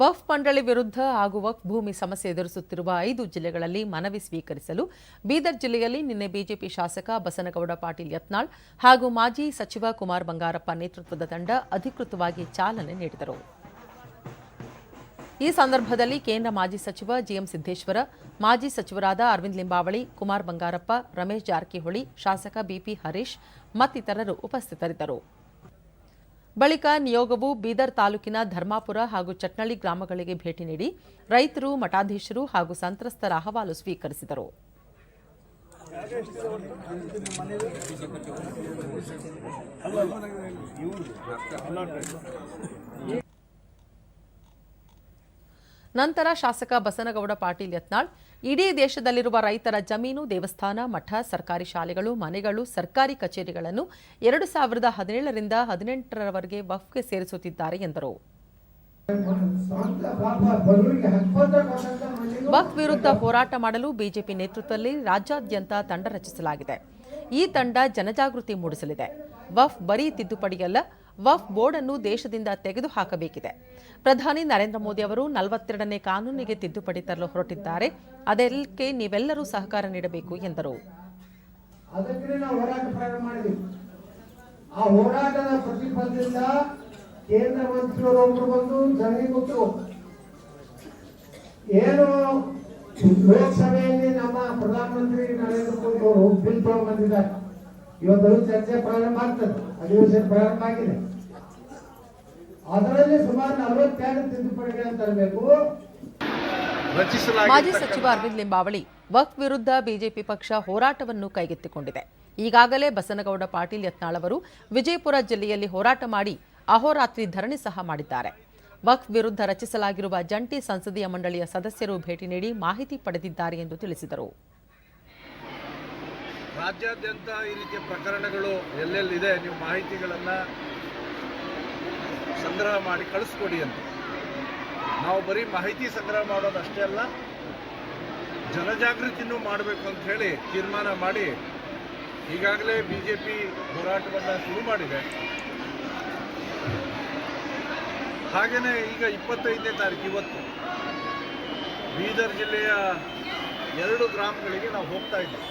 ವಫ್ ಮಂಡಳಿ ವಿರುದ್ಧ ಹಾಗೂ ವಫ್ ಭೂಮಿ ಸಮಸ್ಯೆ ಎದುರಿಸುತ್ತಿರುವ ಐದು ಜಿಲ್ಲೆಗಳಲ್ಲಿ ಮನವಿ ಸ್ವೀಕರಿಸಲು ಬೀದರ್ ಜಿಲ್ಲೆಯಲ್ಲಿ ನಿನ್ನೆ ಬಿಜೆಪಿ ಶಾಸಕ ಬಸನಗೌಡ ಪಾಟೀಲ್ ಯತ್ನಾಳ್ ಹಾಗೂ ಮಾಜಿ ಸಚಿವ ಕುಮಾರ್ ಬಂಗಾರಪ್ಪ ನೇತೃತ್ವದ ತಂಡ ಅಧಿಕೃತವಾಗಿ ಚಾಲನೆ ನೀಡಿದರು. ಈ ಸಂದರ್ಭದಲ್ಲಿ ಕೇಂದ್ರ ಮಾಜಿ ಸಚಿವ ಜಿಎಂ ಸಿದ್ದೇಶ್ವರ, ಮಾಜಿ ಸಚಿವರಾದ ಅರವಿಂದ್ ಲಿಂಬಾವಳಿ, ಕುಮಾರ್ ಬಂಗಾರಪ್ಪ, ರಮೇಶ್ ಜಾರಕಿಹೊಳಿ, ಶಾಸಕ ಬಿಪಿ ಹರೀಶ್ ಮತ್ತಿತರರು ಉಪಸ್ಥಿತರಿದ್ದರು. ಬಳಿಕ ನಿಯೋಗವು ಬೀದರ್ ತಾಲೂಕಿನ ಧರ್ಮಾಪುರ ಹಾಗೂ ಚಟ್ನಳ್ಳಿ ಗ್ರಾಮಗಳಿಗೆ ಭೇಟಿ ನೀಡಿ ರೈತರು, ಮಠಾಧೀಶರು ಹಾಗೂ ಸಂತ್ರಸ್ತರ ಅಹವಾಲು ಸ್ವೀಕರಿಸಿದರು. ನಂತರ ಶಾಸಕ ಬಸನಗೌಡ ಪಾಟೀಲ್ ಯತ್ನಾಳ್, ಇಡೀ ದೇಶದಲ್ಲಿರುವ ರೈತರ ಜಮೀನು, ದೇವಸ್ಥಾನ, ಮಠ, ಸರ್ಕಾರಿ ಶಾಲೆಗಳು, ಮನೆಗಳು, ಸರ್ಕಾರಿ ಕಚೇರಿಗಳನ್ನು ಎರಡು ಸಾವಿರದ ಹದಿನೇಳರಿಂದ ಹದಿನೆಂಟರವರೆಗೆ ವಫ್ಗೆ ಸೇರಿಸುತ್ತಿದ್ದಾರೆ ಎಂದರು. ವಫ್ ವಿರುದ್ಧ ಹೋರಾಟ ಮಾಡಲು ಬಿಜೆಪಿ ನೇತೃತ್ವದಲ್ಲಿ ರಾಜ್ಯಾದ್ಯಂತ ತಂಡ ರಚಿಸಲಾಗಿದೆ. ಈ ತಂಡ ಜನಜಾಗೃತಿ ಮೂಡಿಸಲಿದೆ. ವಫ್ ಬರೀ ತಿದ್ದುಪಡಿಯಲ್ಲ ವಫ್ ಬೋರ್ಡ್ ಅನ್ನು ದೇಶದಿಂದ ತೆಗೆದುಹಾಕಬೇಕಿದೆ. ಪ್ರಧಾನಿ ನರೇಂದ್ರ ಮೋದಿ ಅವರು ನಲವತ್ತೆರಡನೇ ಕಾನೂನಿಗೆ ತಿದ್ದುಪಡಿ ತರಲು ಹೊರಟಿದ್ದಾರೆ. ಅದಕ್ಕೆ ನೀವೆಲ್ಲರೂ ಸಹಕಾರ ನೀಡಬೇಕು ಎಂದರು. ಆ ಹೋರಾಟದ ಪ್ರತಿಫಲದಿಂದ ಕೇಂದ್ರ ಮಂತ್ರಿಗಳು ಒಬ್ರು ಬಂದು ಜನರಿಗೆ ಏನು ಲೋಕಸಭೆಯಲ್ಲಿ ನಮ್ಮ ಪ್ರಧಾನಮಂತ್ರಿ ನರೇಂದ್ರ ಮೋದಿ ಅವರು ಬಿಲ್ ತಗೊಂಡ್ಬಂದಿದ್ದಾರೆ? ಇವತ್ತು ಚರ್ಚೆ ಪ್ರಾರಂಭ ಆಗ್ತದೆ. ಅಧಿವೇಶನ ಪ್ರಾರಂಭ ಆಗಿದೆ. ಅದರಲ್ಲಿ ಸುಮಾರು ನಲವತ್ತೆರಡು ತಿದ್ದುಪಡಿಗಳನ್ನು ತರಬೇಕು. ಮಾಜಿ ಸಚಿವ ಅರವಿಂದ್ ಲಿಂಬಾವಳಿ ವಕ್ ವಿರುದ್ಧ ಬಿಜೆಪಿ ಪಕ್ಷ ಹೋರಾಟವನ್ನು ಕೈಗೆತ್ತಿಕೊಂಡಿದೆ. ಈಗಾಗಲೇ ಬಸನಗೌಡ ಪಾಟೀಲ್ ಯತ್ನಾಳ್ ಅವರು ವಿಜಯಪುರ ಜಿಲ್ಲೆಯಲ್ಲಿ ಹೋರಾಟ ಮಾಡಿ ಅಹೋರಾತ್ರಿ ಧರಣಿ ಸಹ ಮಾಡಿದ್ದಾರೆ. ವಕ್ ವಿರುದ್ಧ ರಚಿಸಲಾಗಿರುವ ಜಂಟಿ ಸಂಸದೀಯ ಮಂಡಳಿಯ ಸದಸ್ಯರು ಭೇಟಿ ನೀಡಿ ಮಾಹಿತಿ ಪಡೆದಿದ್ದಾರೆ ಎಂದು ತಿಳಿಸಿದರು. ರಾಜ್ಯಾದ್ಯಂತ ಈ ರೀತಿಯ ಪ್ರಕರಣಗಳು ಎಲ್ಲೆಲ್ಲಿದೆ ನೀವು ಮಾಹಿತಿಗಳನ್ನು ಸಂಗ್ರಹ ಮಾಡಿ ಕಳಿಸ್ಕೊಡಿ ಅಂತ. ನಾವು ಬರೀ ಮಾಹಿತಿ ಸಂಗ್ರಹ ಮಾಡೋದು ಅಷ್ಟೇ ಅಲ್ಲ, ಜನಜಾಗೃತಿನೂ ಮಾಡಬೇಕು ಅಂತ ಹೇಳಿ ತೀರ್ಮಾನ ಮಾಡಿ ಈಗಾಗಲೇ ಬಿ ಜೆ ಪಿ ಹೋರಾಟವನ್ನು ಶುರು ಮಾಡಿದೆ. ಹಾಗೆಯೇ ಈಗ ಇಪ್ಪತ್ತೈದನೇ ತಾರೀಕು ಇವತ್ತು ಬೀದರ್ ಜಿಲ್ಲೆಯ ಎರಡು ಗ್ರಾಮಗಳಿಗೆ ನಾವು ಹೋಗ್ತಾ ಇದ್ದೀವಿ.